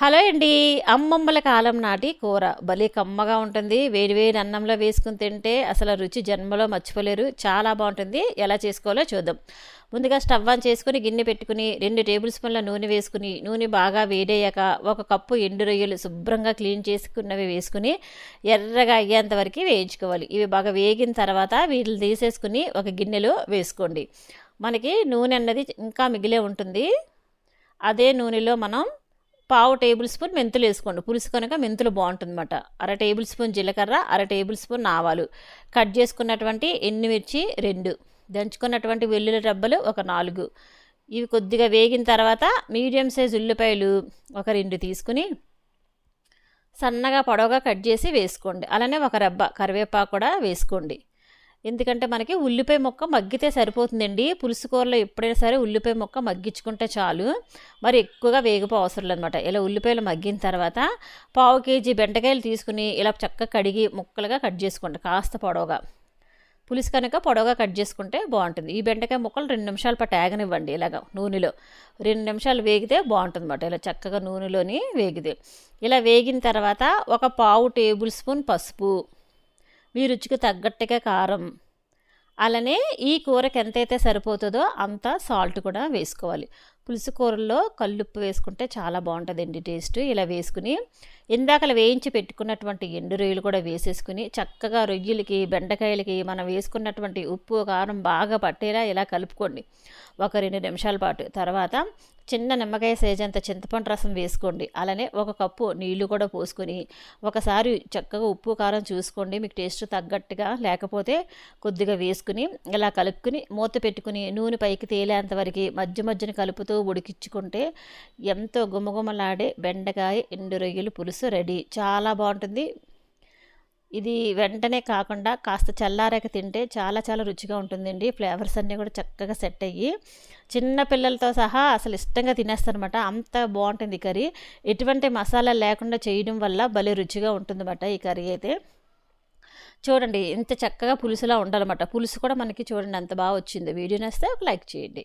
Hello అండి. అమ్మమ్మల కాలం నాటి కూర భలే కమ్మగా ఉంటుంది. వేడి వేడి అన్నంలో వేసుకుని తింటే అసలు రుచి జన్మలో మర్చిపోలేరు. చాలా బాగుంటుంది. ఎలా చేసుకోవాలో చూద్దాం. ముందుగా స్టవ్ ఆన్ చేసుకుని గిన్నె పెట్టుకుని రెండు టేబుల్ స్పూన్ల నూనె వేసుకుని నూనె బాగా వేడయ్యాక ఒక కప్పు ఎండు రొయ్యలు శుభ్రంగా క్లీన్ చేసుకున్నవి వేసుకుని ఎర్రగా అయ్యేంత వరకు వేయించుకోవాలి. ఇవి బాగా వేగిన తర్వాత వీటిని తీసేసుకుని ఒక గిన్నెలో వేసుకోండి. మనకి నూనె అన్నది ఇంకా మిగిలే ఉంటుంది. అదే నూనెలో మనం పావు టేబుల్ స్పూన్ మెంతులు వేసుకోండి. పులుసు కనుక మెంతులు బాగుంటుందన్నమాట. అర టేబుల్ స్పూన్ జీలకర్ర అర టేబుల్ స్పూన్ ఆవాలు. కట్ చేసుకున్నటువంటి ఎండుమిర్చి రెండు. దంచుకున్నటువంటి వెల్లుల్లి రబ్బలు ఒక నాలుగు. ఇవి కొద్దిగా వేగిన తర్వాత మీడియం సైజ్ ఉల్లిపాయలు ఒక రెండు తీసుకుని సన్నగా పొడవుగా కట్ చేసి వేసుకోండి. అలానే ఒక రబ్బ కరివేపాకు కూడా వేసుకోండి. ఎందుకంటే మనకి ఉల్లిపాయ మొక్క మగ్గితే సరిపోతుందండి. పులుసు కూరలో ఎప్పుడైనా సరే ఉల్లిపాయ మొక్క మగ్గించుకుంటే చాలు. మరి ఎక్కువగా వేగిపో అవసరం లేదనమాట ఇలా ఉల్లిపాయలు మగ్గిన తర్వాత పావు కేజీ బెండకాయలు తీసుకుని ఇలా చక్కగా కడిగి ముక్కలుగా కట్ చేసుకోండి. కాస్త పొడవుగా. పులుసు కనుక పొడవుగా కట్ చేసుకుంటే బాగుంటుంది. ఈ బెండకాయ ముక్కలు రెండు నిమిషాల పాటు ఆగనివ్వండి ఇలాగ నూనెలో. రెండు నిమిషాలు వేగితే బాగుంటుంది అనమాట ఇలా చక్కగా నూనెలోని వేగితే. ఇలా వేగిన తర్వాత ఒక పావు టేబుల్ స్పూన్ పసుపు. మీ రుచికి తగ్గట్టుగా కారం. అలానే ఈ కూరకి ఎంతైతే సరిపోతుందో అంత సాల్ట్ కూడా వేసుకోవాలి. పులుసు కూరల్లో కల్లుప్పు వేసుకుంటే చాలా బాగుంటుందండి టేస్ట్. ఇలా వేసుకుని ఇందాకలు వేయించి పెట్టుకున్నటువంటి ఎండు రొయ్యలు కూడా వేసేసుకుని చక్కగా రొయ్యలకి బెండకాయలకి మనం వేసుకున్నటువంటి ఉప్పు కారం బాగా పట్టేలా ఇలా కలుపుకోండి. ఒక రెండు నిమిషాల పాటు. తర్వాత చిన్న నిమ్మకాయ సైజ్ అంత చింతపండు రసం వేసుకోండి. అలానే ఒక కప్పు నీళ్ళు కూడా పోసుకొని ఒకసారి చక్కగా ఉప్పు కారం చూసుకోండి. మీకు టేస్ట్ తగ్గట్టుగా లేకపోతే కొద్దిగా వేసుకుని ఇలా కలుపుకుని మూత పెట్టుకుని నూనె పైకి తేలేంత వరకు మధ్య మధ్యన కలుపుతూ ఉడికించుకుంటే ఎంతో గుమగుమలాడే బెండకాయ ఎండు రొయ్యలు పులుసు రెడీ. చాలా బాగుంటుంది. ఇది వెంటనే కాకుండా కాస్త చల్లారాక తింటే చాలా చాలా రుచిగా ఉంటుందండి. ఫ్లేవర్స్ అన్నీ కూడా చక్కగా సెట్ అయ్యి చిన్న పిల్లలతో సహా అసలు ఇష్టంగా తినేస్తారనమాట అంత బాగుంటుంది కర్రీ. ఎటువంటి మసాలా లేకుండా చేయడం వల్ల భలే రుచిగా ఉంటుందన్నమాట ఈ కర్రీ అయితే. చూడండి ఇంత చక్కగా పులుసులా ఉండాలన్నమాట. పులుసు కూడా మనకి చూడండి అంత బాగా వచ్చింది. వీడియో నేస్తే ఒక లైక్ చేయండి.